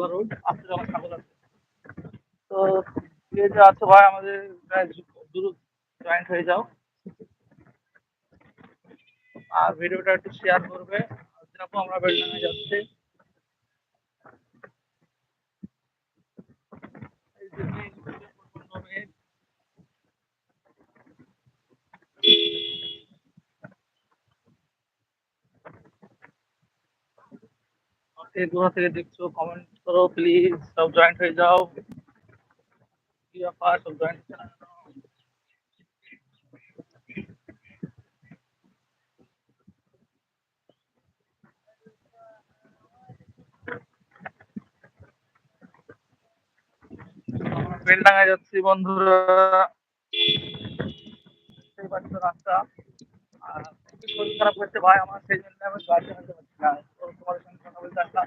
তালা রোড তো যে যে আছো ভাই, আমাদের দ্রুত জয়েন্ট হয়ে যাও। আর ভিডিওটা একটু শেয়ার করবে। আমরা বেড়ে যাচ্ছি। কে কোথা থেকে দেখছ কমেন্ট করো প্লিজ সব জয়েন্ট হয়ে যাও কি ব্যাপার সব জয়েন্ট হচ্ছে না কেন? আমরা বেলডাঙায় যাচ্ছি বন্ধুরা। সেই পাশে রাস্তা। আর খুবই শরীর খারাপ করছে ভাই, আমার সেই জন্য আমি গাড়ি চালাতে পারছি না তো তোমাদের সঙ্গে কথা বলতে আসলাম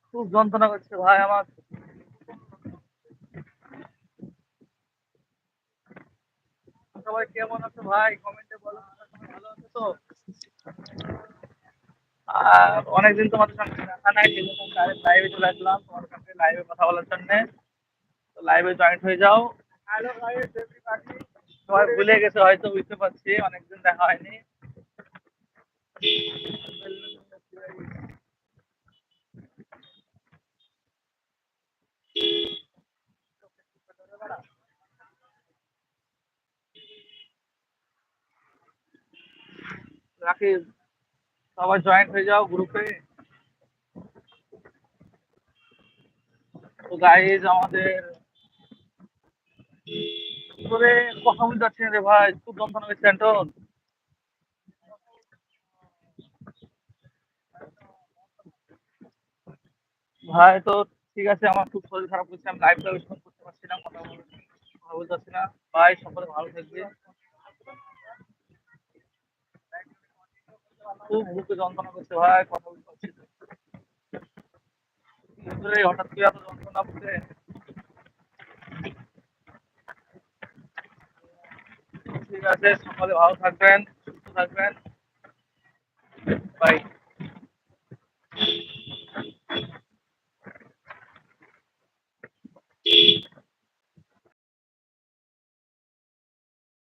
খুব যন্ত্রণা করছে ভাই আমার। সবাই কেমন আছো ভাই? কমেন্টে বলো। ভালো আছো তো? আর অনেকদিন তোমাদের সঙ্গে দেখা নাই লাইভে চলে আসলাম। তোমার সঙ্গে লাইভে কথা বলার জন্য। তো লাইভে জয়েন্ট হয়ে যাও। সবাই ভুলে গেছে হয়তো বুঝতে পারছি অনেকদিন দেখা হয়নি। রাখি, সবাই জয়েন্ট হয়ে যাও গ্রুপে গাইজ আমাদের করে কথা বলতে না রে ভাই, খুব যন্ত্রণা হচ্ছে অ্যান্টন ভাই, তো ঠিক আছে, আমার খুব শরীর খারাপ করছে আমি পারছি না, কথা বলতে না। সকলে ভালো থাকবে। খুব যন্ত্রণা করছে ভাই, কথা বলতে পারছি হঠাৎ করে এত যন্ত্রণা বুকে ঠিক আছে, সকলে ভালো থাকবেন, সুস্থ থাকবেন। বাই